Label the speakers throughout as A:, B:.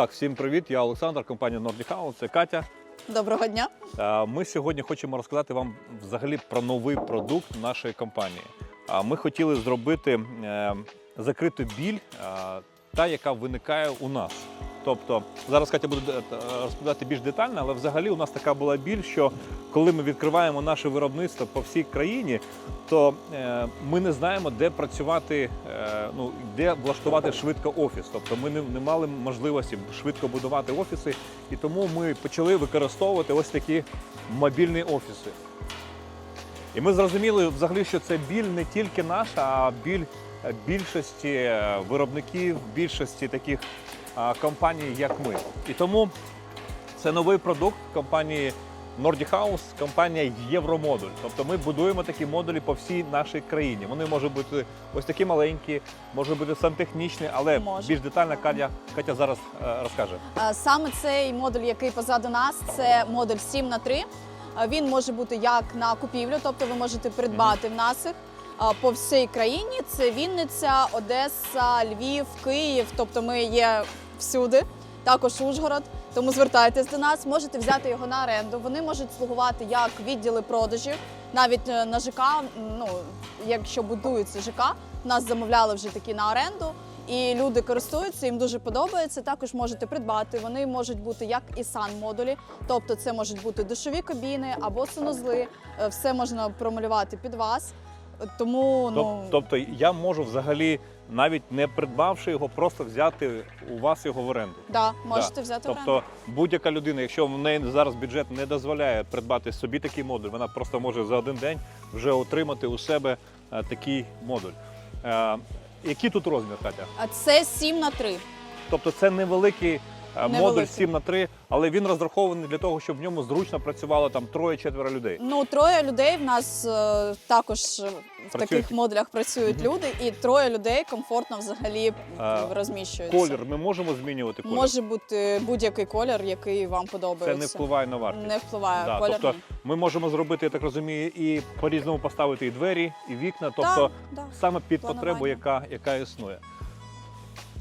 A: Так, всім привіт. Я Олександр, компанія Nordic House, це Катя.
B: Доброго дня.
A: Е, Ми сьогодні хочемо розказати вам взагалі про новий продукт нашої компанії. А Ми хотіли зробити е, закриту біль, е, та яка виникає у нас. Тобто зараз Катя буде е, розповідати більш детально, але взагалі у нас така була біль, що коли ми відкриваємо наше виробництво по всій країні, то е, ми не знаємо, де працювати, е, ну де влаштувати швидко офіс. Тобто ми не, не мали можливості швидко будувати офіси, і тому ми почали використовувати ось такі мобільні офіси. І ми зрозуміли взагалі, що це біль не тільки наша, а біль більшості виробників, більшості таких компаній, як ми. І тому це новий продукт компанії Nordic House, компанія Євромодуль. Тобто ми будуємо такі модулі по всій нашій країні. Вони можуть бути ось такі маленькі, можуть бути сантехнічні, але
B: Може.
A: більш детально Катя, Катя зараз е, розкаже.
B: Саме цей модуль, який позаду нас, це модуль 7 на 3 Е, Він може бути як на купівлю, тобто ви можете придбати в нас їх по всій країні. Це Вінниця, Одеса, Львів, Київ. Тобто ми є всюди. Також Ужгород. Тому звертайтесь до нас, можете взяти його на оренду. Вони можуть слугувати як відділи продажів, навіть е, на ЖК. Ну якщо будується ЖК, нас замовляли вже такі на оренду. І люди користуються, їм дуже подобається. Також можете придбати. Вони можуть бути як і сан-модулі, тобто це можуть бути душові кабіни або санузли. Е, Все можна промалювати під вас. Тому ну
A: Тобто я можу взагалі, навіть не придбавши його, просто взяти у вас його в оренду.
B: да, можете
A: Да.
B: взяти в
A: Тобто будь-яка людина, якщо в неї зараз бюджет не дозволяє придбати собі такий модуль, вона просто може за один день вже отримати у себе е, такий модуль. Е, який тут розмір, Катя?
B: А це 7 на 3
A: Тобто це невеликий е, модуль 7 на 3 але він розрахований для того, щоб в ньому зручно працювало там троє-четверо людей.
B: Ну, троє людей в нас е, також е, в
A: Працюють.
B: таких модулях працюють люди, і троє людей комфортно взагалі
A: А,
B: розміщуються.
A: Колір ми можемо змінювати колір.
B: Може бути будь-який колір, який вам
A: Це
B: подобається.
A: не впливає на вартість.
B: Не впливає
A: Да,
B: колір.
A: тобто ми можемо зробити, я так розумію, і по-різному поставити і двері, і вікна, тобто
B: да,
A: саме під
B: Планування.
A: потребу, яка, яка існує.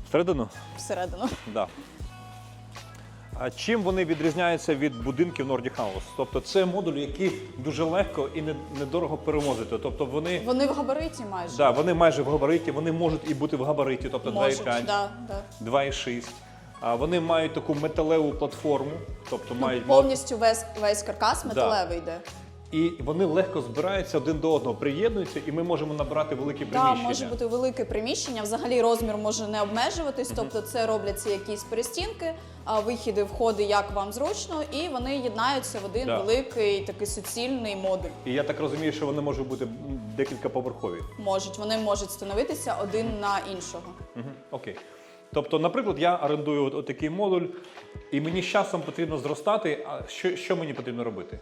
A: Всередину?
B: всередину.
A: Да. Чим вони відрізняються від будинків Nordic House? Тобто це модулі, які дуже легко і недорого перевозити. Тобто вони,
B: Вони в габариті майже.
A: да, вони майже в габариті, вони можуть і бути в габариті, тобто
B: Можуть,
A: 2,5,
B: да, да.
A: 2,6. А вони мають таку металеву платформу, тобто
B: Ну,
A: мають
B: повністю весь, весь каркас металевий йде.
A: І вони легко збираються один до одного, приєднуються, і ми можемо набрати великі
B: Так,
A: приміщення.
B: може бути велике приміщення. Взагалі розмір може не обмежуватись, тобто це робляться якісь перестінки, вихіди, входи, як вам зручно, і вони єднаються в один
A: Да.
B: великий такий суцільний модуль.
A: І я так розумію, що вони можуть бути м, декілька поверхові.
B: Можуть вони можуть становитися один на іншого.
A: Угу. Окей. Тобто, наприклад, я орендую от, такий модуль, і мені з часом потрібно зростати. А що, що мені потрібно робити?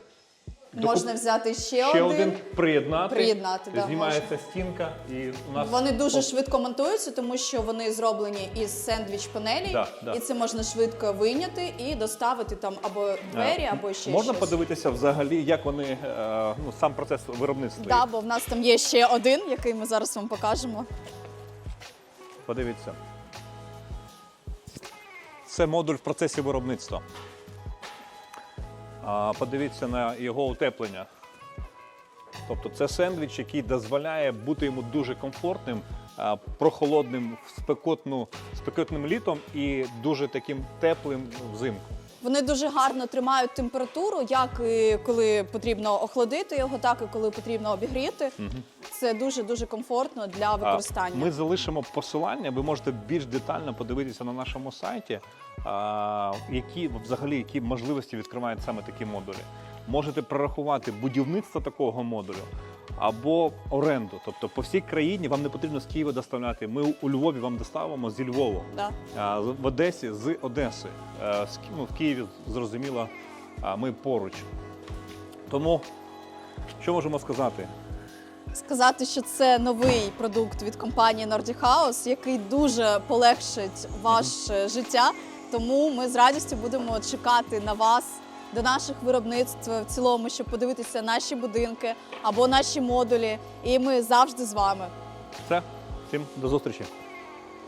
B: Можна взяти ще,
A: ще один приєднати,
B: Приєднати, да,
A: знімається стінка, і у нас
B: Вони дуже швидко монтуються, тому що вони зроблені із сендвіч панелі,
A: Да, да.
B: і це можна швидко вийняти і доставити там або двері,
A: е,
B: або ще
A: можна
B: щось.
A: подивитися взагалі, як вони е, ну сам процес виробництва.
B: Да, бо в нас там є ще один, який ми зараз вам покажемо.
A: Подивіться. Це модуль в процесі виробництва. Подивіться на його утеплення. Тобто це сендвіч, який дозволяє бути йому дуже комфортним, прохолодним спекотну, спекотним літом і дуже таким теплим взимку.
B: Вони дуже гарно тримають температуру, як і коли потрібно охладити його, так і коли потрібно обігріти. Це дуже дуже комфортно для використання.
A: Ми залишимо посилання, ви можете більш детально подивитися на нашому сайті, які взагалі які можливості відкривають саме такі модулі. Можете прорахувати будівництво такого модулю або оренду. Тобто по всій країні вам не потрібно з Києва доставляти. Ми у Львові вам доставимо зі Львова,
B: Да.
A: а, в Одесі з Одеси. Е, з Ки- ну, в Києві зрозуміло, а, ми поруч. Тому що можемо сказати?
B: Сказати, що це новий продукт від компанії Nordic House, який дуже полегшить ваше життя. Тому ми з радістю будемо чекати на вас до наших виробництв в цілому, щоб подивитися наші будинки або наші модулі. І ми завжди з вами.
A: Все, всім до зустрічі.